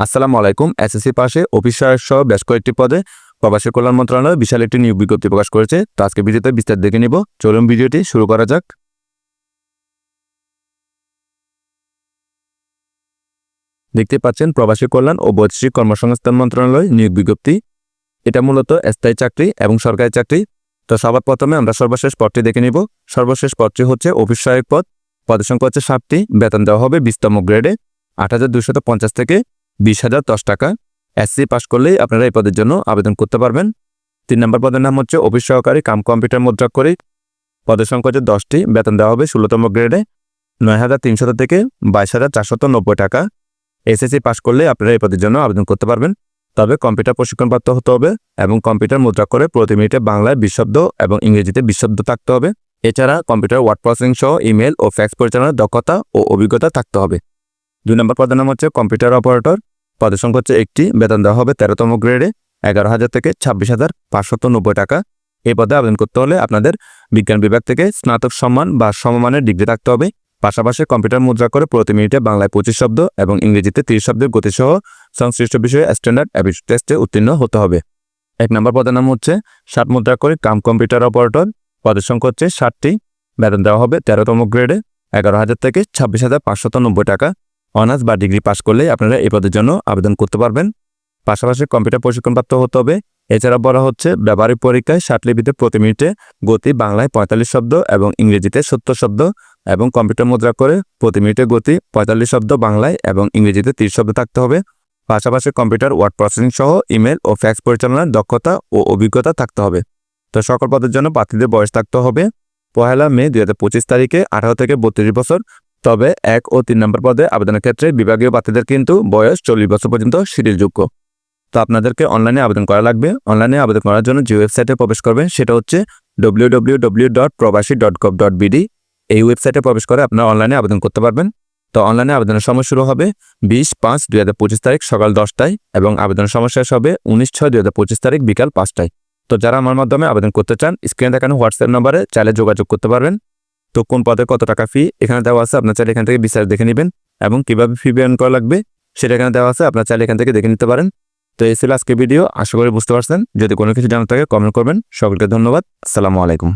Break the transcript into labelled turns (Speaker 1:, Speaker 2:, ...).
Speaker 1: আসসালামু আলাইকুম। এসএসসি পাশে অফিসার সহ বেশ কয়েকটি পদে প্রবাসী কল্যাণ মন্ত্রণালয় বিশাল একটি নিয়োগ বিজ্ঞপ্তি প্রকাশ করেছে। তো আজকে ভিডিওতে বিস্তারিত দেখে নিব। চলুন ভিডিওটি শুরু করা যাক। দেখতে পাচ্ছেন, প্রবাসী কল্যাণ ও বৈদেশিক কর্মসংস্থান মন্ত্রণালয় নিয়োগ বিজ্ঞপ্তি। এটা মূলত স্থায়ী চাকরি এবং সরকারি চাকরি। তো সবার প্রথমে আমরা সর্বশেষ পদটি দেখে নিব। সর্বশেষ পদটি হচ্ছে অফিস সহায়ক পদ। পদের সংখ্যা হচ্ছে সাতটি। বেতন দেওয়া হবে বিশতম গ্রেডে। আট থেকে বিশ হাজার দশ টাকা এসসি পাস করলেই আপনারা এই পদের জন্য আবেদন করতে পারবেন। তিন নম্বর পদের নাম হচ্ছে অফিস সহকারী কাম কম্পিউটার মুদ্রা করে। পদের সংখ্যা হচ্ছে দশটি বেতন দেওয়া হবে ষোলোতম গ্রেডে। নয় হাজার তিনশত থেকে বাইশ হাজার চারশত নব্বই টাকা এসএসসি পাস করলে আপনারা এই পদের জন্য আবেদন করতে পারবেন। তবে কম্পিউটার প্রশিক্ষণপ্রাপ্ত হতে হবে এবং কম্পিউটার মুদ্রা করে প্রতি মিনিটে বাংলায় বিশব্দ এবং ইংরেজিতে বিশব্দ থাকতে হবে। এছাড়া কম্পিউটার ওয়ার্ড প্রসেসিং সহ ইমেল ও ফ্যাক্স পরিচালনার দক্ষতা ও অভিজ্ঞতা থাকতে হবে। দুই নম্বর পদের নাম হচ্ছে কম্পিউটার অপারেটর। পদের সংখ্যা হচ্ছে একটি, বেতন দেওয়া হবে তেরোতম গ্রেডে, এগারো হাজার থেকে ছাব্বিশ হাজার পাঁচশত নব্বই টাকা। এই পদে আবেদন করতে হলে আপনাদের বিজ্ঞান বিভাগ থেকে স্নাতক সম্মান বা সমমানের ডিগ্রি থাকতে হবে। পাশাপাশি কম্পিউটার মুদ্রা করে প্রতি মিনিটে বাংলায় পঁচিশ শব্দ এবং ইংরেজিতে তিরিশ শব্দের গতিসহ সংশ্লিষ্ট বিষয়ে স্ট্যান্ডার্ড অ্যাবিট টেস্টে উত্তীর্ণ হতে হবে। এক নম্বর পদের নাম হচ্ছে ষাট মুদ্রা করে কাম কম্পিউটার অপারেটর। পদের সংখ্যা হচ্ছে ষাটটি, বেতন দেওয়া হবে তেরোতম গ্রেডে, এগারো হাজার থেকে ছাব্বিশ হাজার পাঁচশত নব্বই টাকা। অনার্স বা ডিগ্রি পাশ করলে আপনারা এই পদের জন্য আবেদন করতে পারবেন। পাশাপাশি কম্পিউটার প্রশিক্ষণপ্রাপ্ত হতে হবে। এছাড়া বলা হচ্ছে, ব্যবহারিক পরীক্ষায় লিপিতে প্রতি মিনিটে গতি বাংলায় পঁয়তাল্লিশ শব্দ এবং ইংরেজিতে সত্তর শব্দ এবং কম্পিউটার মুদ্রা করে প্রতি মিনিটে গতি পঁয়তাল্লিশ শব্দ বাংলায় এবং ইংরেজিতে তিরিশ শব্দ থাকতে হবে। পাশাপাশি কম্পিউটার, ওয়ার্ড প্রসেসিং সহ ইমেল ও ফ্যাক্স পরিচালনার দক্ষতা ও অভিজ্ঞতা থাকতে হবে। তো সকল পদের জন্য প্রার্থীদের বয়স থাকতে হবে। পহেলা মে দু হাজার পঁচিশ তারিখে আঠারো থেকে বত্রিশ বছর তবে এক ও তিন নম্বর পদে আবেদনের ক্ষেত্রে বিভাগীয় প্রার্থীদের কিন্তু বয়স চল্লিশ বছর পর্যন্ত শিডিলযোগ্য তো আপনাদেরকে অনলাইনে আবেদন করা লাগবে। অনলাইনে আবেদন করার জন্য যে ওয়েবসাইটে প্রবেশ করবেন সেটা হচ্ছে W W W dot Probashi dot dot এই ওয়েবসাইটে প্রবেশ করে আপনারা অনলাইনে আবেদন করতে পারবেন। তো অনলাইনে আবেদনের সময় শুরু হবে বিশ পাঁচ দুই হাজার পঁচিশ তারিখ সকাল দশটায় এবং আবেদনের সময় শেষ হবে উনিশ ছয় দুই হাজার পঁচিশ তারিখ বিকাল পাঁচটায়। তো যারা আমার মাধ্যমে আবেদন করতে চান স্ক্রিনে দেখানো হোয়াটসঅ্যাপ নম্বরে চাইলে যোগাযোগ করতে পারবেন। তো কোন পদে কত টাকা ফি এখানে দেওয়া আছে, আপনার চাইলে এখান থেকে বিচার দেখে নেবেন এবং কীভাবে ফি পেমেন্ট করা লাগবে সেটা এখানে দেওয়া আছে, আপনার চাইলে এখান থেকে দেখে নিতে পারেন। তো এই ছিল আজকে ভিডিও আশা করি বুঝতে পারছেন। যদি কোনো কিছু জানার থাকে কমেন্ট করবেন। সকলকে ধন্যবাদ। আসসালামু আলাইকুম।